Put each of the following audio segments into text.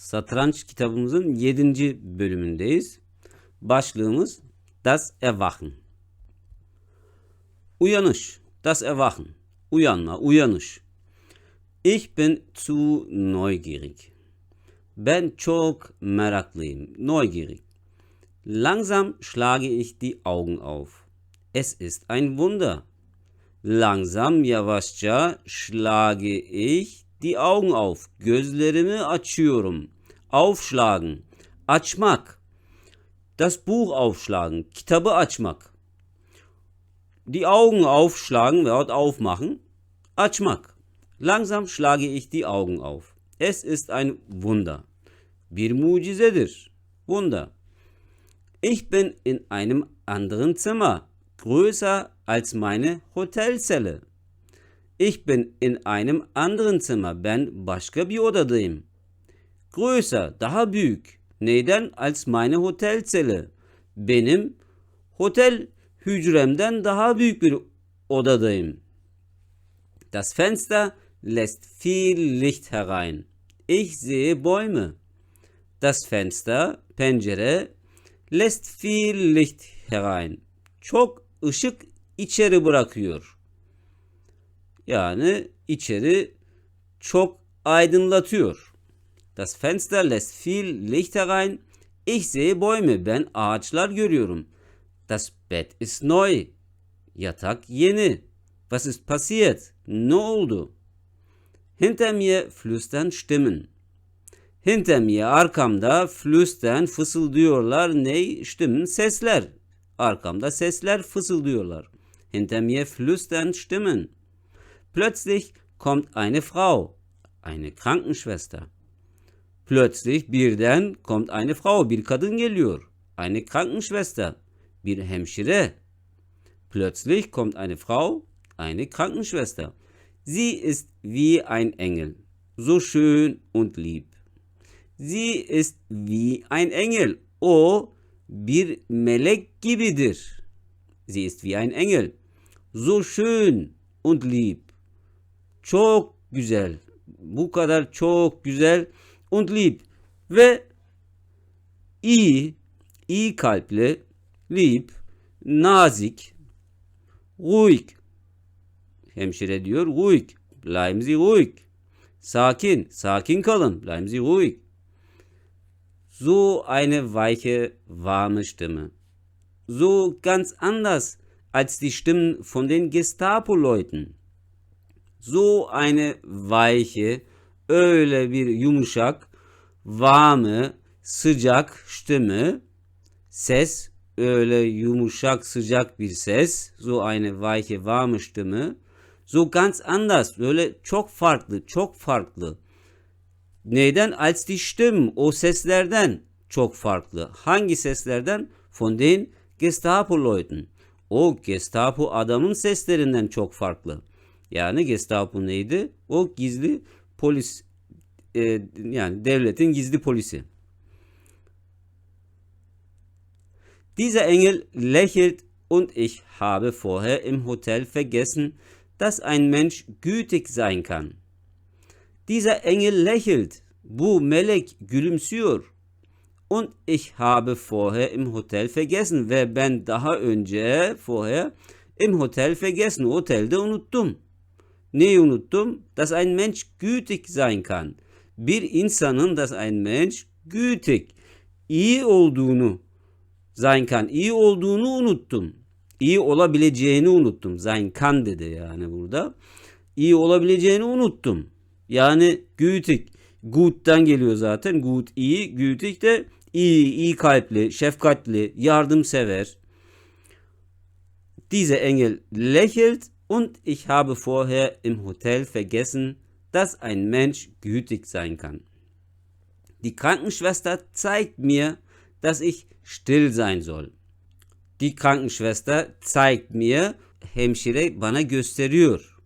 Satranç kitabımızın 7. bölümündeyiz. Başlığımız Das Erwachen. Uyanış. Das Erwachen. Uyanma, uyanış. Ich bin zu neugierig. Ben çok meraklıyım. Neugierig. Langsam schlage ich die Augen auf. Es ist ein Wunder. Langsam yavaşça schlage ich die Augen auf. Gözlerimi açıyorum. Aufschlagen. Açmak. Das Buch aufschlagen. Kitabı açmak. Die Augen aufschlagen veyahut aufmachen. Açmak. Langsam schlage ich die Augen auf. Es ist ein Wunder. Bir mucizedir. Wunder. Ich bin in einem anderen Zimmer, größer als meine Hotelzelle. Ich bin in einem anderen Zimmer. Ben başka bir odadayım. Größer, daha büyük. Neyden? Als meine Hotelzelle. Benim hotel hücremden daha büyük bir odadayım. Das Fenster lässt viel Licht herein. Ich sehe Bäume. Das Fenster, pencere, lässt viel Licht herein. Çok ışık içeri bırakıyor. Yani içeri çok aydınlatıyor. Das Fenster lässt viel Licht herein. Ich sehe Bäume. Ben ağaçlar görüyorum. Das Bett ist neu. Yatak yeni. Was ist passiert? Ne oldu? Hinter mir flüstern Stimmen. Hinter mir arkamda flüstern fısıldıyorlar ne? Stimmen sesler. Arkamda sesler fısıldıyorlar. Hinter mir flüstern Stimmen. Plötzlich kommt eine Frau, eine Krankenschwester. Plötzlich birden kommt eine Frau, bir kadın geliyor. Eine Krankenschwester, bir hemşire. Plötzlich kommt eine Frau, eine Krankenschwester. Sie ist wie ein Engel, so schön und lieb. Sie ist wie ein Engel. O bir melek gibidir. Sie ist wie ein Engel. So schön und lieb. Çok güzel. Bu kadar çok güzel und lieb. Ve iyi, iyi kalpli, lieb, nazik, ruhig. Hemşire diyor ruhig. Bleiben Sie ruhig. Sakin, sakin kalın. Bleiben Sie ruhig. So eine weiche, warme Stimme. So ganz anders als die Stimmen von den Gestapo-Leuten. So eine weiche, öyle bir yumuşak, warme, sıcak stimme, ses, öyle yumuşak, sıcak bir ses, so eine weiche, warme Stimme, so ganz anders, öyle çok farklı, çok farklı. Neyden? Als die Stimmen, o seslerden çok farklı. Hangi seslerden? Von den Gestapo-Leuten. O Gestapo adamın seslerinden çok farklı. Yani Gestapo neydi? O gizli polis e, yani devletin gizli polisi. Dieser Engel lächelt und ich habe vorher im Hotel vergessen, dass ein Mensch gütig sein kann. Dieser Engel lächelt. Bu melek gülümsüyor. Und ich habe vorher im Hotel vergessen ve ben daha önce vorher im Hotel vergessen. Otelde unuttum. Neyi unuttum? Dass ein Mensch gütig sein kann. Bir insanın dass ein Mensch gütig iyi olduğunu sein kann. iyi olduğunu unuttum. İyi olabileceğini unuttum. Sein kann dedi yani burada. İyi olabileceğini unuttum. Yani gütig. Gut'tan geliyor zaten. Gut iyi. Gütig de iyi, iyi kalpli, şefkatli, yardımsever. Dieser Engel lächelt und ich habe vorher im Hotel vergessen, dass ein Mensch gütig sein kann. Die Krankenschwester zeigt mir, dass ich still sein soll. Die Krankenschwester zeigt mir, hemşire bana gösteriyor.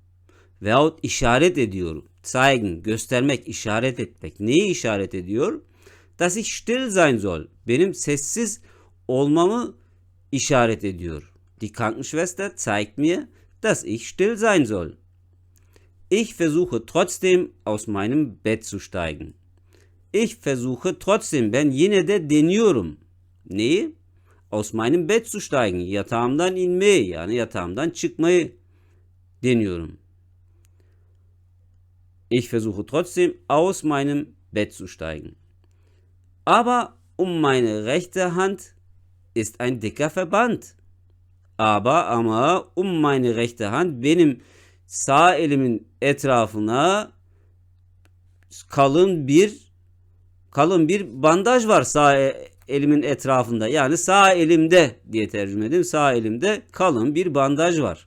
Veyahut işaret ediyor. Zeigen, göstermek, işaret etmek. Neyi işaret ediyor? Dass ich still sein soll. Benim sessiz olmamı işaret ediyor. Die Krankenschwester zeigt mir, dass ich still sein soll. Ich versuche trotzdem aus meinem Bett zu steigen. Ich versuche trotzdem. Ben yine de deniyorum. Neyi? Aus meinem Bett zu steigen. Yatağımdan inmeyi yani yatağımdan çıkmayı deniyorum. Ich versuche trotzdem aus meinem Bett zu steigen. Aber um meine rechte Hand ist ein dicker Verband. Aber ama um meine rechte Hand benim sağ elimin etrafına kalın bir kalın bir bandaj var sağ e- elimin etrafında. Yani sağ elimde diye tercüme edeyim. Sağ elimde kalın bir bandaj var.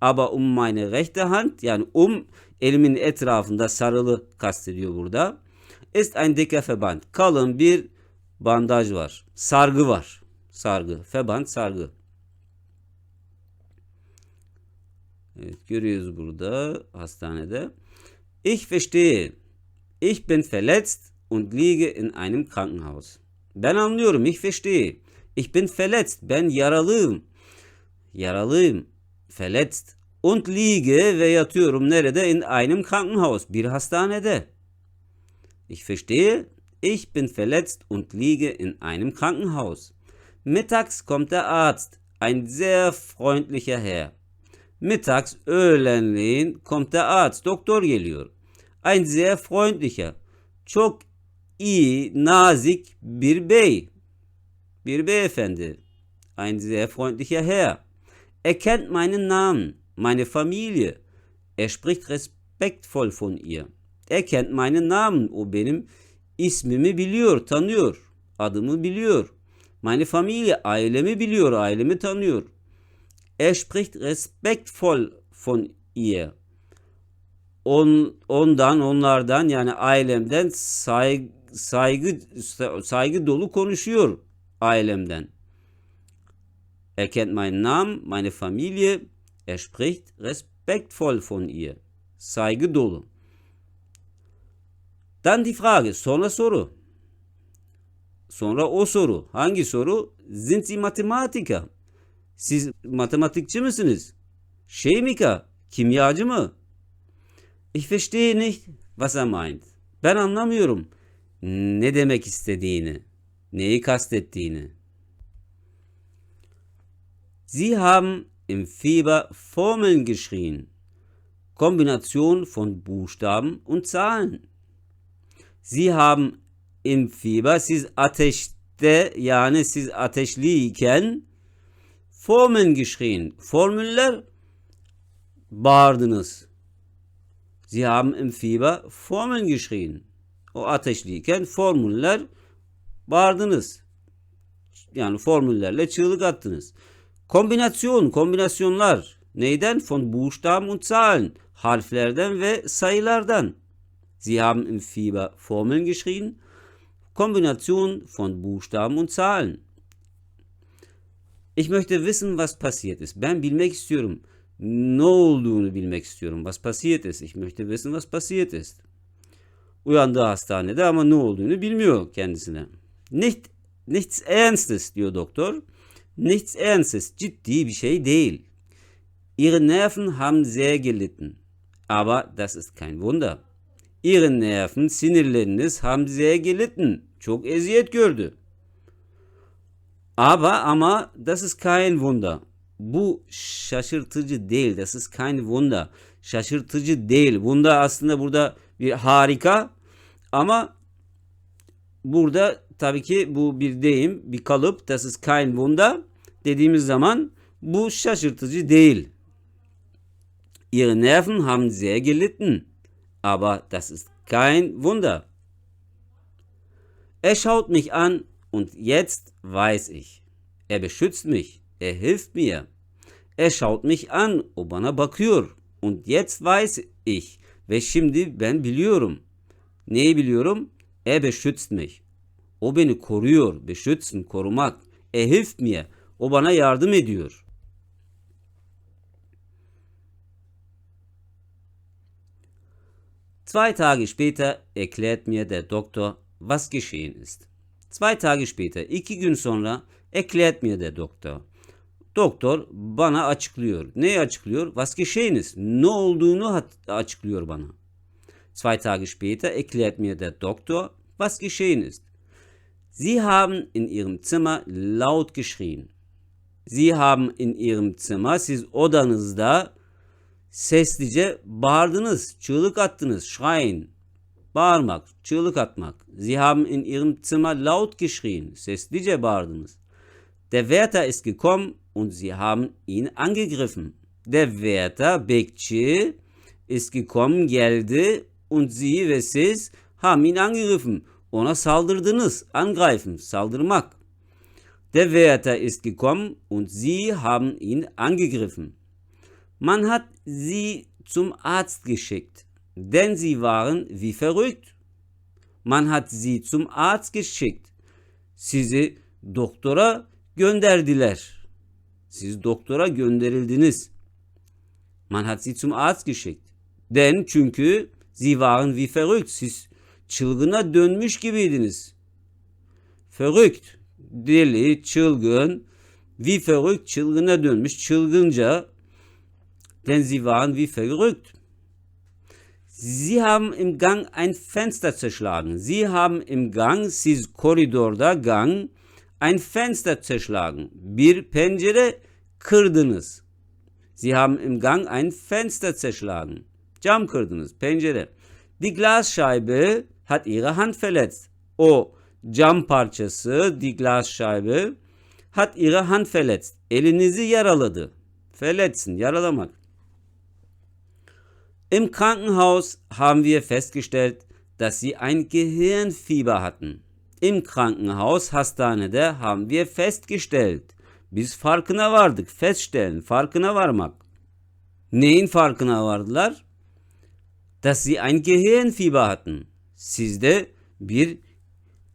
Aber um meine rechte Hand yani um elimin etrafında sarılı kastediyor burada. Ist ein dicker Verband. Kalın bir bandaj var. Sargı var. Sargı. Verband sargı. Evet görüyoruz burada hastanede. Ich verstehe. Ich bin verletzt und liege in einem Krankenhaus. Ben anlıyorum. Ich verstehe. Ich bin verletzt. Ben yaralıyım. Yaralıyım. Verletzt. Und liege ve yatıyorum nerede? In einem Krankenhaus. Bir hastanede. Ich verstehe. Ich bin verletzt und liege in einem Krankenhaus. Mittags kommt der Arzt. Ein sehr freundlicher Herr. Mittags, öğlenleyin kommt der Arzt. Doktor geliyor. Ein sehr freundlicher. Çok iyi, nazik bir bey. Bir beyefendi. Ein sehr freundlicher Herr. Er kennt meinen Namen, meine Familie. Er spricht respektvoll von ihr. Er kennt meinen Namen. O benim ismimi biliyor, tanıyor. Adımı biliyor. Meine Familie, ailemi biliyor, ailemi tanıyor. Er spricht respektvoll von ihr. On, ondan, onlardan yani ailemden saygı, saygı, saygı dolu konuşuyor ailemden. Er kennt meinen Namen, meine Familie. Er spricht respektvoll von ihr. Saygı dolu. Dann die Frage, sonra soru. Sonra o soru. Hangi soru? Sind Sie Mathematiker? Siz matematikçi misiniz? Chemiker, kimyacı mı? Ich verstehe nicht, was er meint. Ben anlamıyorum ne demek istediğini, neyi kastettiğini. Sie haben im Fieber Formeln geschrien. Kombination von Buchstaben und Zahlen. Sie haben im Fieber, siz ateşte yani siz ateşliyken Formeln geschrien. Formüller bağırdınız. Sie haben im Fieber Formeln geschrien. O ateşliyken formüller bağırdınız. Yani formüllerle çığlık attınız. Kombinasyon, kombinasyonlar. Neyden? Von Buchstaben und Zahlen. Harflerden ve sayılardan. Sie haben im Fieber Formeln geschrien. Kombination von Buchstaben und Zahlen. Ich möchte wissen, was passiert ist. Ben bilmek istiyorum. Ne olduğunu bilmek istiyorum. Was passiert ist. Ich möchte wissen, was passiert ist. Uyandığı hastanede ama ne olduğunu bilmiyor kendisine. Nicht, nichts Ernstes diyor doktor. Nichts Ernstes. Ciddi bir şey değil. Ihre Nerven haben sehr gelitten. Aber das ist kein Wunder. Ihre Nerven, sinirleriniz haben sehr gelitten. Çok eziyet gördü. Aber ama das ist kein Wunder. Bu şaşırtıcı değil. Das ist kein Wunder. Şaşırtıcı değil. Bunda aslında burada bir harika ama burada tabii ki bu bir deyim, bir kalıp. Das ist kein Wunder dediğimiz zaman bu şaşırtıcı değil. Ihre Nerven haben sehr gelitten. Aber das ist kein Wunder. Er schaut mich an und jetzt weiß ich. Er beschützt mich. Er hilft mir. Er schaut mich an. O bana. Und jetzt weiß ich. Ve şimdi ben biliyorum. Neyi biliyorum? Er beschützt mich. O beni koruyor. Beschützen, korumak. Er hilft mir. O bana yardım ediyor. Zwei Tage später erklärt mir der Doktor, was geschehen ist. Zwei Tage später, iki gün sonra erklärt mir der Doktor. Doktor bana açıklıyor. Neyi açıklıyor? Was geschehen ist. Ne olduğunu açıklıyor bana. Zwei Tage später erklärt mir der Doktor, was geschehen ist. Sie haben in ihrem Zimmer laut geschrien. Sie haben in ihrem Zimmer, siz odanızda seslice bağırdınız, çığlık attınız, schreien. Bağırmak, çığlık atmak. Sie haben in ihrem Zimmer laut geschrien, seslice bağırdınız. Der Wärter ist gekommen und sie haben ihn angegriffen. Der Wärter, bekçi, ist gekommen, geldi und sie ve siz haben ihn angegriffen. Ona saldırdınız. Angreifen, saldırmak. Der Wärter ist gekommen und sie haben ihn angegriffen. Man hat sie zum Arzt geschickt, denn sie waren wie verrückt. Man hat sie zum Arzt geschickt. Sizi doktora gönderdiler. Siz doktora gönderildiniz. Man hat sie zum Arzt geschickt. Denn çünkü sie waren wie verrückt. Siz çılgına dönmüş gibiydiniz. Verrückt, deli, çılgın, wie verrückt, çılgına dönmüş, çılgınca. Denn sie waren wie verrückt. Sie haben im Gang ein Fenster zerschlagen. Sie haben im Gang, siz koridorda Gang, ein Fenster zerschlagen. Bir pencere kırdınız. Sie haben im Gang ein Fenster zerschlagen. Cam kırdınız, pencere. Die Glasscheibe hat ihre Hand verletzt. O cam parçası, die Glasscheibe hat ihre Hand verletzt. Elinizi yaraladı. Verletzen, yaralamak. Im Krankenhaus haben wir festgestellt, dass sie ein Gehirnfieber hatten. Im Krankenhaus hastanede haben wir festgestellt. Biz farkına vardık. Feststellen, farkına varmak. Neyin farkına vardılar? Dass sie ein Gehirnfieber hatten. Sizde bir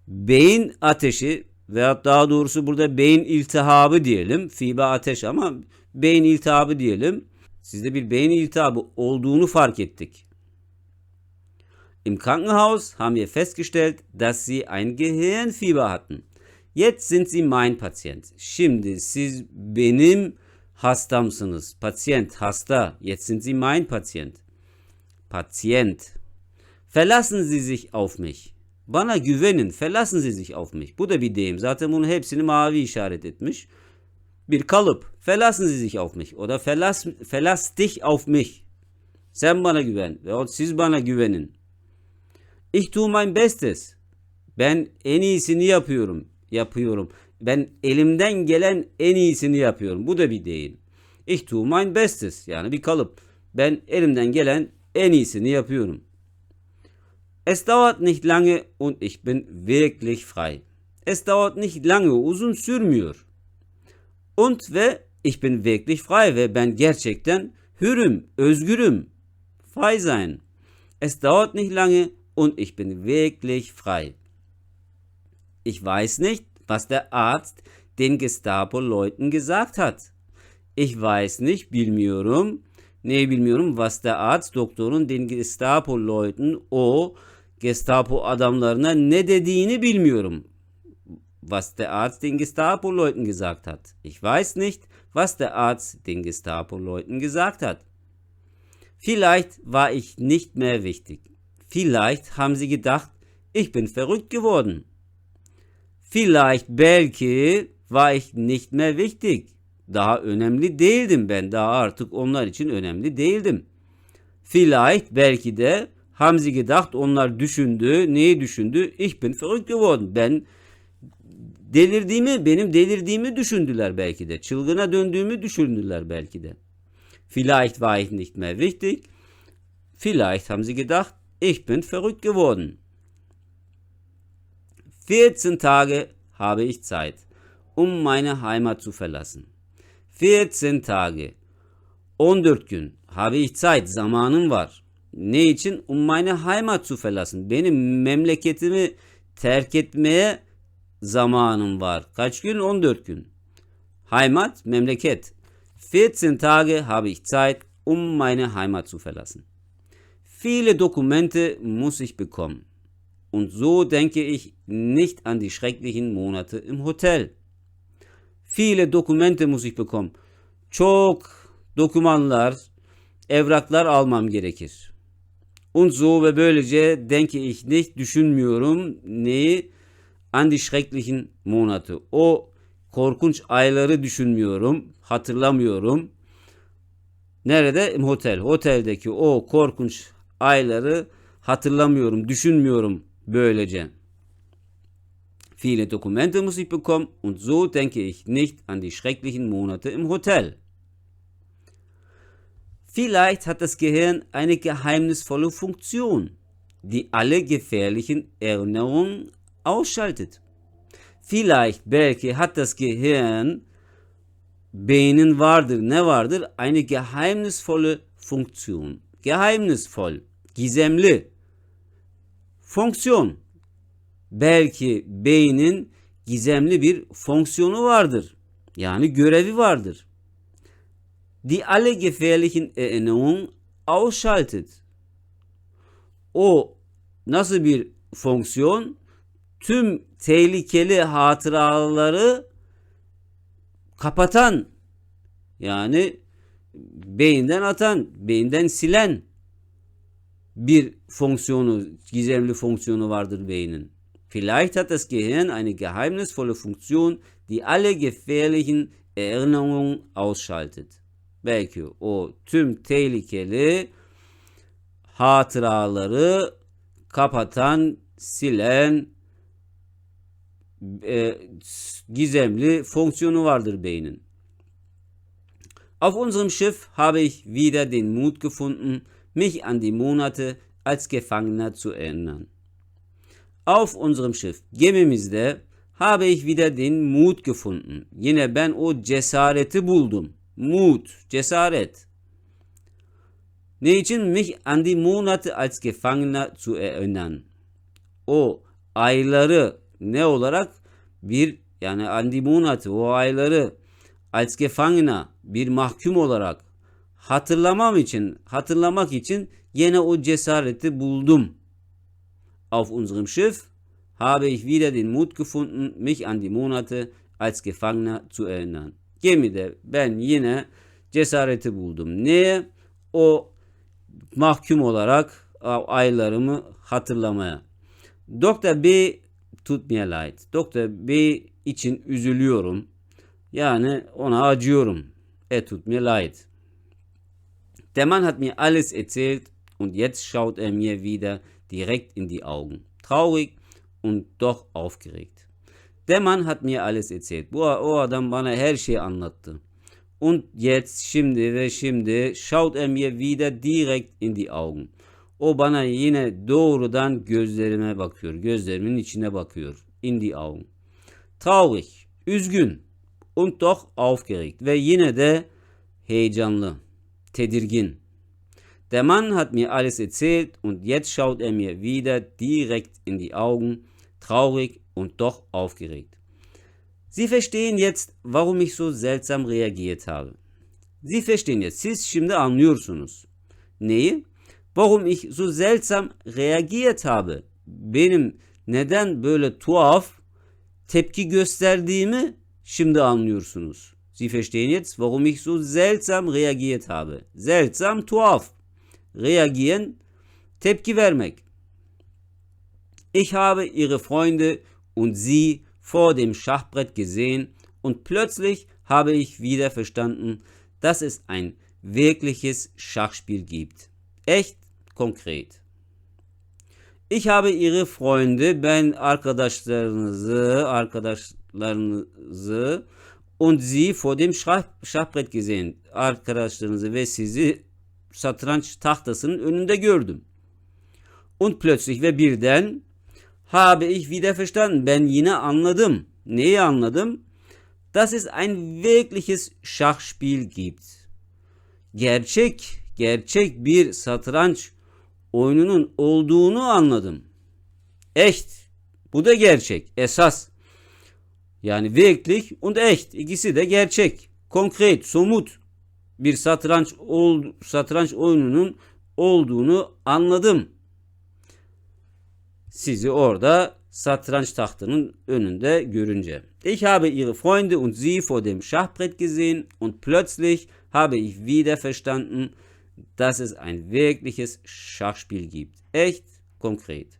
beyin ateşi veya daha doğrusu burada beyin iltihabı diyelim. Fibe ateş ama beyin iltihabı diyelim. Sizde bir beyin iltihabı olduğunu fark ettik. Im Krankenhaus haben wir festgestellt, dass sie ein Gehirnfieber hatten. Jetzt sind sie mein Patient. Şimdi siz benim hastamsınız. Patient, hasta. Jetzt sind sie mein Patient. Patient. Verlassen Sie sich auf mich. Bana güvenin. Verlassen Sie sich auf mich. Bu da bir deyim. Zaten bunun hepsini mavi işaret etmiş. Bir kalıp. Verlassen Sie sich auf mich. O da verlass, verlass dich auf mich. Sen bana güven. Ve siz bana güvenin. Ich tue mein Bestes. Ben en iyisini yapıyorum. Yapıyorum. Ben elimden gelen en iyisini yapıyorum. Bu da bir deyim. Ich tue mein Bestes. Yani bir kalıp. Ben elimden gelen en iyisini yapıyorum. Es dauert nicht lange und ich bin wirklich frei. Es dauert nicht lange, uzun sürmüyor. Und ve ich bin wirklich frei ve ben gerçekten hürüm, özgürüm. Frei sein. Es dauert nicht lange und ich bin wirklich frei. Ich weiß nicht, was der Arzt den Gestapo-Leuten gesagt hat. Ich weiß nicht, bilmiyorum. Ne bilmiyorum, was der Arzt doktorun den Gestapo-Leuten o Gestapo adamlarına ne dediğini bilmiyorum. Was der Arzt den Gestapo-Leuten gesagt hat. Ich weiß nicht, was der Arzt den Gestapo-Leuten gesagt hat. Vielleicht war ich nicht mehr wichtig. Vielleicht haben sie gedacht, ich bin verrückt geworden. Vielleicht belki war ich nicht mehr wichtig. Daha önemli değildim ben. Daha artık onlar için önemli değildim. Vielleicht belki de haben sie gedacht onlar düşündü. Neyi düşündü? Ich bin verrückt geworden. Ben delirdiğimi, benim delirdiğimi düşündüler belki de. Çılgına döndüğümü düşündüler belki de. Vielleicht war ich nicht mehr wichtig. Vielleicht haben sie gedacht, ich bin verrückt geworden. 14 Tage habe ich Zeit, um meine Heimat zu verlassen. 14 Tage. 14 gün. Habe ich Zeit. Zamanım var. Ne için? Um meine Heimat zu verlassen. Benim memleketimi terk etmeye zamanım var. Kaç gün? 14 gün. Heimat, memleket. 14 Tage habe ich Zeit, um meine Heimat zu verlassen. Viele Dokumente muss ich bekommen. Und so denke ich nicht an die schrecklichen Monate im Hotel. Viele Dokumente muss ich bekommen. Çok dokümanlar, evraklar almam gerekir. Und so ve böylece denke ich nicht, düşünmüyorum neyi? An die schrecklichen Monate. O korkunç ayları düşünmüyorum, hatırlamıyorum. Nerede? Im Hotel. Oteldeki o korkunç ayları hatırlamıyorum, düşünmüyorum böylece. Viele Dokumente muss ich bekommen und so denke ich nicht an die schrecklichen Monate im Hotel. Vielleicht hat das Gehirn eine geheimnisvolle Funktion, die alle gefährlichen Erinnerungen ausschaltet. Vielleicht, belki hat das Gehirn, beynin vardır, ne vardır? Eine geheimnisvolle Funktion. Geheimnisvoll, gizemli. Fonksiyon. Belki beynin gizemli bir fonksiyonu vardır. Yani görevi vardır. Die alle gefährlichen Erinnerungen ausschaltet. O nasıl bir fonksiyon? Tüm tehlikeli hatıraları kapatan yani beyinden atan, beyinden silen bir fonksiyonu, gizemli fonksiyonu vardır beynin. Vielleicht hat das Gehirn eine geheimnisvolle Funktion, die alle gefährlichen Erinnerungen ausschaltet. Belki o tüm tehlikeli hatıraları kapatan, silen e, gizemli fonksiyonu vardır beynin. Auf unserem Schiff habe ich wieder den Mut gefunden, mich an die Monate als Gefangener zu erinnern. Auf unserem Schiff, gemimizde habe ich wieder den Mut gefunden. Yine ben o cesareti buldum. Mut, cesaret. Ne için? Mich an die Monate als Gefangener zu erinnern. O ayları ne olarak? Bir yani an die Monate o ayları als Gefangener bir mahkum olarak hatırlamam için, hatırlamak için yine o cesareti buldum. Auf unserem Schiff habe ich wieder den Mut gefunden, mich an die Monate als Gefangener zu erinnern. Gemide ben yine cesareti buldum. Neye? O mahkum olarak aylarımı hatırlamaya. Doktor B tut mir leid. Doktor B için üzülüyorum. Yani ona acıyorum. Er tut mir leid. Der Mann hat mir alles erzählt und jetzt schaut er mir wieder direkt in die Augen. Traurig und doch aufgeregt. Der Mann hat mir alles erzählt. Bu o adam bana her şeyi anlattı. Und jetzt şimdi ve şimdi schaut er mir wieder direkt in die Augen. O bana yine doğrudan gözlerime bakıyor. Gözlerimin içine bakıyor. In die Augen. Üzgün und doch aufgeregt ve yine de heyecanlı, tedirgin. Der Mann hat mir alles erzählt und jetzt schaut er mir wieder direkt in die Augen, traurig und doch aufgeregt. Sie verstehen jetzt, warum ich so seltsam reagiert habe. Sie verstehen jetzt, siz şimdi anlıyorsunuz. Neyi? Warum ich so seltsam reagiert habe. Benim neden böyle tuhaf tepki gösterdiğimi şimdi anlıyorsunuz. Sie verstehen jetzt, warum ich so seltsam reagiert habe. Seltsam, tuhaf. Reagieren, tepki vermek. Ich habe ihre Freunde und sie vor dem Schachbrett gesehen und plötzlich habe ich wieder verstanden, dass es ein wirkliches Schachspiel gibt. Echt konkret. Ich habe ihre Freunde, ben arkadaşlarınızı, arkadaşlarınızı und sie vor dem Schach, Schachbrett gesehen. Arkadaşlarınızı ve sizi satranç tahtasının önünde gördüm. Und plötzlich ve birden habe ich wieder verstanden. Ben yine anladım. Neyi anladım? Dass es ein wirkliches Schachspiel gibt. Gerçek, gerçek bir satranç oyununun olduğunu anladım. Echt. Bu da gerçek. Esas. Yani wirklich und echt. ikisi de gerçek. Konkret, somut bir satranç ol, satranç oyununun olduğunu anladım. Sizi orada satranç tahtının önünde görünce. Ich habe ihre Freunde und sie vor dem Schachbrett gesehen und plötzlich habe ich wieder verstanden, dass es ein wirkliches Schachspiel gibt. Echt konkret.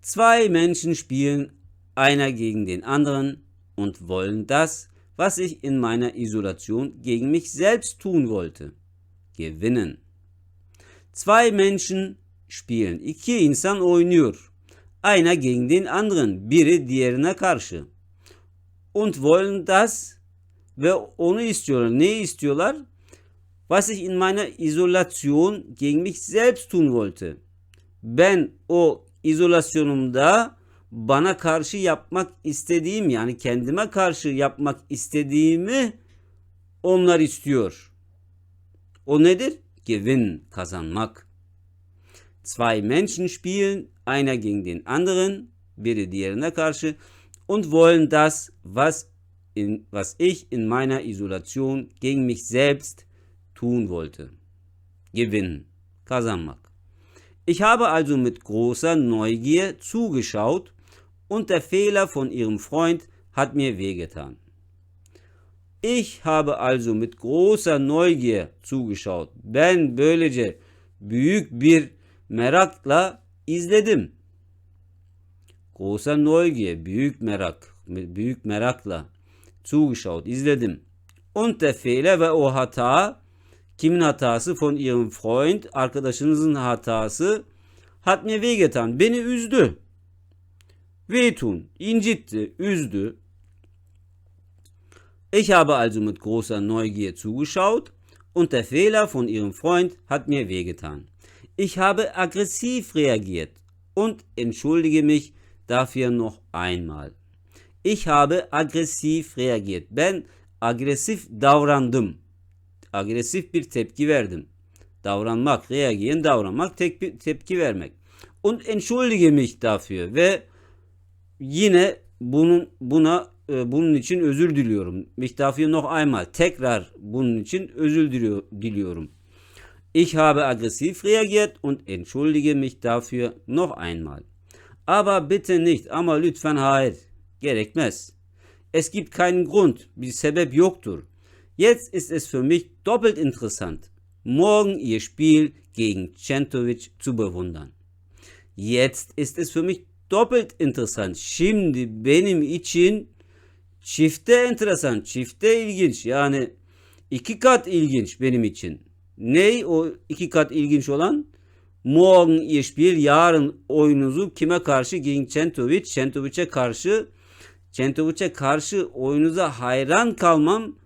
Zwei Menschen spielen einer gegen den anderen und wollen das, was ich in meiner Isolation gegen mich selbst tun wollte, gewinnen. Zwei Menschen spielen. İki insan oynuyor. Einer gegen den anderen. Biri diğerine karşı. Und wollen das ve onu istiyorlar. Ne istiyorlar? Was ich in meiner Isolation gegen mich selbst tun wollte. Ben o izolasyonumda bana karşı yapmak istediğim yani kendime karşı yapmak istediğimi onlar istiyor. O nedir? Gewinn, kazanmak. Zwei Menschen spielen, einer gegen den anderen, biri diğerine karşı und wollen das, was, in, was ich in meiner Isolation gegen mich selbst tun wollte. Gewinnen, kazanmak. Ich habe also mit großer Neugier zugeschaut und der Fehler von ihrem Freund hat mir wehgetan. Ich habe also mit großer Neugier zugeschaut. Ben böylece büyük bir merakla izledim. Großer Neugier, büyük merak, büyük merakla zugeschaut, izledim. Und der Fehler ve o hata kimin hatası? Von ihrem Freund, arkadaşınızın hatası hat mir wehgetan. Beni üzdü. Wehtun, incitti, üzdü. Ich habe also mit großer Neugier zugeschaut und der Fehler von ihrem Freund hat mir wehgetan. Ich habe aggressiv reagiert und entschuldige mich dafür noch einmal. Ich habe aggressiv reagiert. Ben agresif davrandım. Agresif bir tepki verdim. Davranmak, reagieren, davranmak, tepki, tepki vermek. Und entschuldige mich dafür ve yine bunun buna e, bunun için özür diliyorum. Mich dafür noch einmal. Tekrar bunun için özür diliyor, diliyorum. Ich habe aggressiv reagiert und entschuldige mich dafür noch einmal. Aber bitte nicht, ama lütfen hayır. Gerekmez. Es gibt keinen Grund, bir sebep yoktur. Jetzt ist es für mich doppelt interessant, morgen ihr Spiel gegen Centovic zu bewundern. Jetzt ist es für mich doppelt interessant. Şimdi benim için çifte enteresan, çifte ilginç. Yani iki kat ilginç benim için. Ney o iki kat ilginç olan? Morgen ihr Spiel, yarın oyunuzu kime karşı? Gegen Centovic, Centovic'e karşı. Centovic'e karşı oyunuza hayran kalmam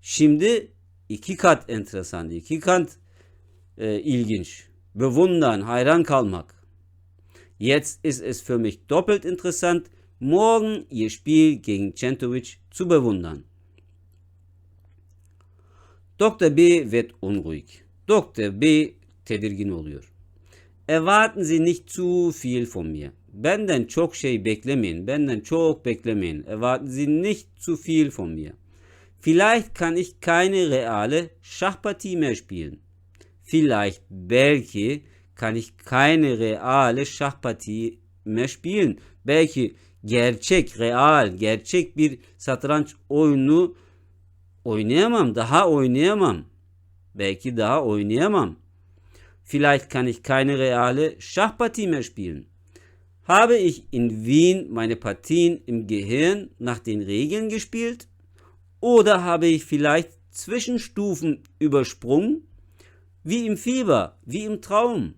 şimdi iki kat enteresan, iki kat e, ilginç. Bewundern, hayran kalmak. Jetzt ist es für mich doppelt interessant, morgen ihr Spiel gegen Centovic zu bewundern. Dr. B wird unruhig. Dr. B tedirgin oluyor. Erwarten Sie nicht zu viel von mir. Benden çok şey beklemeyin. Benden çok beklemeyin. Erwarten Sie nicht zu viel von mir. Vielleicht kann ich keine reale Schachpartie mehr spielen. Vielleicht, belki kann ich keine reale Schachpartie mehr spielen. Belki gerçek, real, gerçek bir satranç oyunu oynayamam, daha oynayamam. Belki daha oynayamam. Vielleicht kann ich keine reale Schachpartie mehr spielen. Habe ich in Wien meine Partien im Gehirn nach den Regeln gespielt? Oder habe ich vielleicht Zwischenstufen übersprungen? Wie im Fieber, wie im Traum.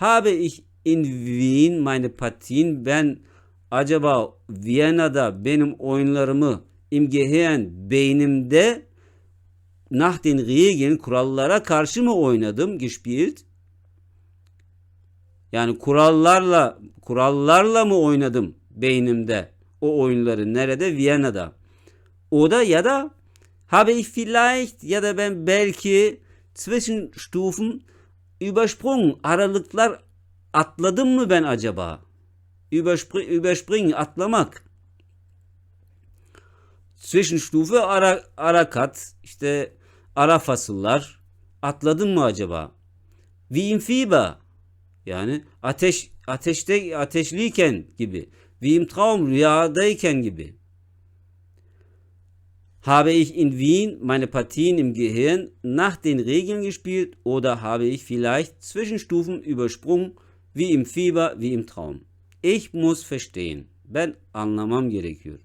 Habe ich in Wien meine Partien ben acaba Viyana'da benim oyunlarımı im Gehirn beynimde nach den Regeln kurallara karşı mı oynadım gespielt? Yani kurallarla kurallarla mı oynadım beynimde o oyunları nerede? Viyana'da. O da ya da habe ich vielleicht ya da ben belki Zwischenstufen übersprungen. Aralıklar atladım mı ben acaba? Überspr überspringen, atlamak. Zwischenstufe ara, ara işte ara fasıllar. Atladın mı acaba? Im Fieber. Yani ateş ateşte ateşliyken gibi. Wie im Traum rüyadayken gibi. Habe ich in Wien meine Partien im Gehirn nach den Regeln gespielt oder habe ich vielleicht Zwischenstufen übersprungen, wie im Fieber, wie im Traum? Ich muss verstehen. Ben anlamam gerekiyor.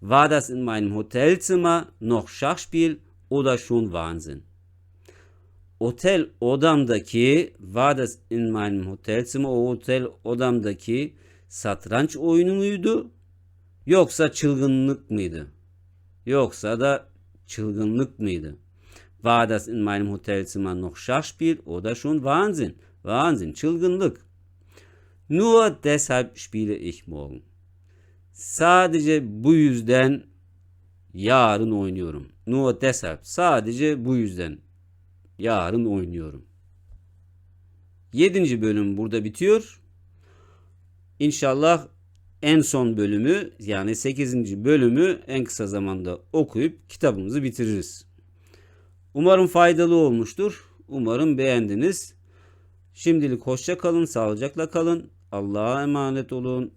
War das in meinem Hotelzimmer noch Schachspiel oder schon Wahnsinn? Otel odamdaki var das in meinem Hotelzimmer o otel odamdaki satranç oyunu muydu? Yoksa çılgınlık mıydı? Yoksa da çılgınlık mıydı? War das in meinem Hotelzimmer noch Schachspiel oder schon Wahnsinn? Wahnsinn, çılgınlık. Nur deshalb spiele ich morgen. Sadece bu yüzden yarın oynuyorum. Nur deshalb. Sadece bu yüzden yarın oynuyorum. Yedinci bölüm burada bitiyor. İnşallah en son bölümü yani 8. bölümü en kısa zamanda okuyup kitabımızı bitiririz. Umarım faydalı olmuştur. Umarım beğendiniz. Şimdilik hoşça kalın, sağlıcakla kalın. Allah'a emanet olun.